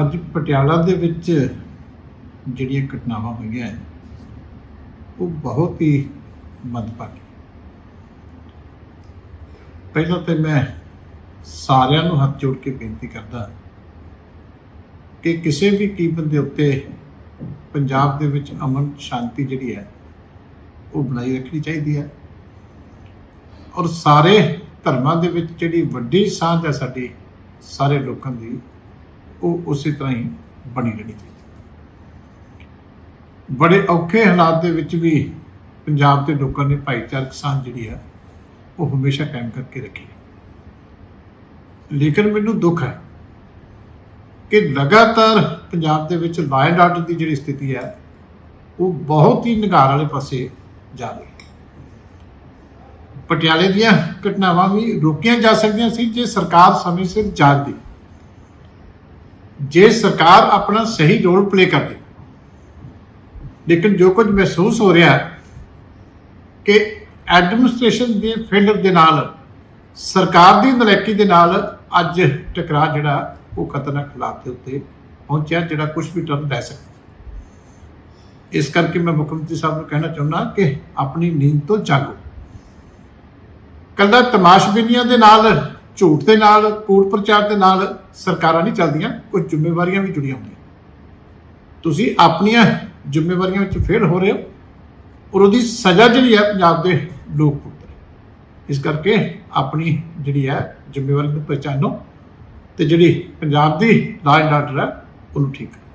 ਅੱਜ ਪਟਿਆਲਾ ਦੇ ਵਿੱਚ ਜਿਹੜੀਆਂ ਘਟਨਾਵਾਂ ਹੋਈਆਂ ਉਹ ਬਹੁਤ ਹੀ ਮੰਦਭਾਗੀ। ਪਹਿਲਾਂ ਤੇ ਮੈਂ ਸਾਰਿਆਂ ਨੂੰ ਹੱਥ ਜੋੜ ਕੇ ਬੇਨਤੀ ਕਰਦਾ ਕਿ ਕਿਸੇ ਵੀ ਕੀਮਤ ਦੇ ਉੱਤੇ ਪੰਜਾਬ ਦੇ ਵਿੱਚ ਅਮਨ ਸ਼ਾਂਤੀ ਜਿਹੜੀ ਹੈ, ਉਹ ਬਣਾਈ ਰੱਖਣੀ ਚਾਹੀਦੀ ਹੈ। ਔਰ ਸਾਰੇ ਧਰਮਾਂ ਦੇ ਵਿੱਚ ਜਿਹੜੀ ਵੱਡੀ ਸਾਂਝ ਹੈ ਸਾਡੀ, ਸਾਰੇ ਲੋਕਾਂ ਦੀ ਉਹ ਉਸੇ ਤਰ੍ਹਾਂ ਹੀ ਬਣੀ ਰਹਿਣੀ ਚਾਹੀਦੀ। ਬੜੇ ਔਖੇ ਹਾਲਾਤ ਦੇ ਵਿੱਚ ਵੀ ਪੰਜਾਬ ਦੇ ਲੋਕਾਂ ਨੇ ਭਾਈਚਾਰਕ ਸਾਂਝ ਜਿਹੜੀ ਹੈ, ਉਹ ਹਮੇਸ਼ਾ ਕਾਇਮ ਕਰਕੇ ਰੱਖੀ ਲੇਕਿਨ ਮੈਨੂੰ ਦੁੱਖ ਹੈ ਕਿ ਲਗਾਤਾਰ ਪੰਜਾਬ ਦੇ ਵਿੱਚ ਲਾਅ ਐਂਡ ਆਰਡਰ ਦੀ ਜਿਹੜੀ ਸਥਿਤੀ ਹੈ, ਉਹ ਬਹੁਤ ਹੀ ਨਿਗਾਰ ਵਾਲੇ ਪਾਸੇ ਜਾ ਰਹੀ ਹੈ। ਪਟਿਆਲੇ ਦੀਆਂ ਘਟਨਾਵਾਂ ਵੀ ਰੋਕੀਆਂ ਜਾ ਸਕਦੀਆਂ ਸੀ, ਜੇ ਸਰਕਾਰ ਸਮੇਂ ਸਿਰ ਜਾਗਦੀ। ਜੇ ਸਰਕਾਰ ਆਪਣਾ ਸਹੀ ਰੋਲ ਪਲੇ ਕਰਦੀ ਲੇਕਿਨ ਜੋ ਕੁਝ ਮਹਿਸੂਸ ਹੋ ਰਿਹਾ ਕਿ ਐਡਮਿਨਿਸਟ੍ਰੇਸ਼ਨ ਦੇ ਫੇਲਰ ਦੇ ਨਾਲ, ਸਰਕਾਰ ਦੀ ਨਲਾਇਕੀ ਦੇ ਨਾਲ ਅੱਜ ਟਕਰਾਅ ਜਿਹੜਾ, ਉਹ ਖਤਰਨਾਕ ਹਾਲਾਤ ਦੇ ਉੱਤੇ ਪਹੁੰਚਿਆ, ਜਿਹੜਾ ਕੁਝ ਵੀ ਟਰਨ ਲੈ ਸਕਦਾ ਇਸ ਕਰਕੇ ਮੈਂ ਮੁੱਖ ਮੰਤਰੀ ਸਾਹਿਬ ਨੂੰ ਕਹਿਣਾ ਚਾਹੁੰਦਾ ਕਿ ਆਪਣੀ ਨੀਂਦ ਤੋਂ ਜਾਗੋ। ਕੱਲਾ ਤਮਾਸ਼ਬੀਨੀਆਂ ਦੇ ਨਾਲ ਝੂਠ ਦੇ ਨਾਲ ਕੂੜ ਪ੍ਰਚਾਰ ਦੇ ਨਾਲ ਸਰਕਾਰਾਂ ਨਹੀਂ ਚੱਲਦੀਆਂ, ਕੋਈ ਜ਼ਿੰਮੇਵਾਰੀਆਂ ਵੀ ਜੁੜੀਆਂ ਹੁੰਦੀਆਂ। ਤੁਸੀਂ ਆਪਣੀਆਂ ਜ਼ਿੰਮੇਵਾਰੀਆਂ ਵਿੱਚ ਫੇਲ ਹੋ ਰਹੇ ਹੋ ਔਰ ਉਹਦੀ ਸਜ਼ਾ ਜਿਹੜੀ ਹੈ ਪੰਜਾਬ ਦੇ ਲੋਕ ਭੁਗਤ ਰਹੇ। ਇਸ ਕਰਕੇ ਆਪਣੀ ਜਿਹੜੀ ਹੈ ਜ਼ਿੰਮੇਵਾਰੀ ਨੂੰ ਪਛਾਣੋ ਤੇ ਜਿਹੜੀ ਪੰਜਾਬ ਦੀ ਲਾਅ ਐਂਡ ਆਰਡਰ ਹੈ, ਉਹਨੂੰ ਠੀਕ ਕਰੋ।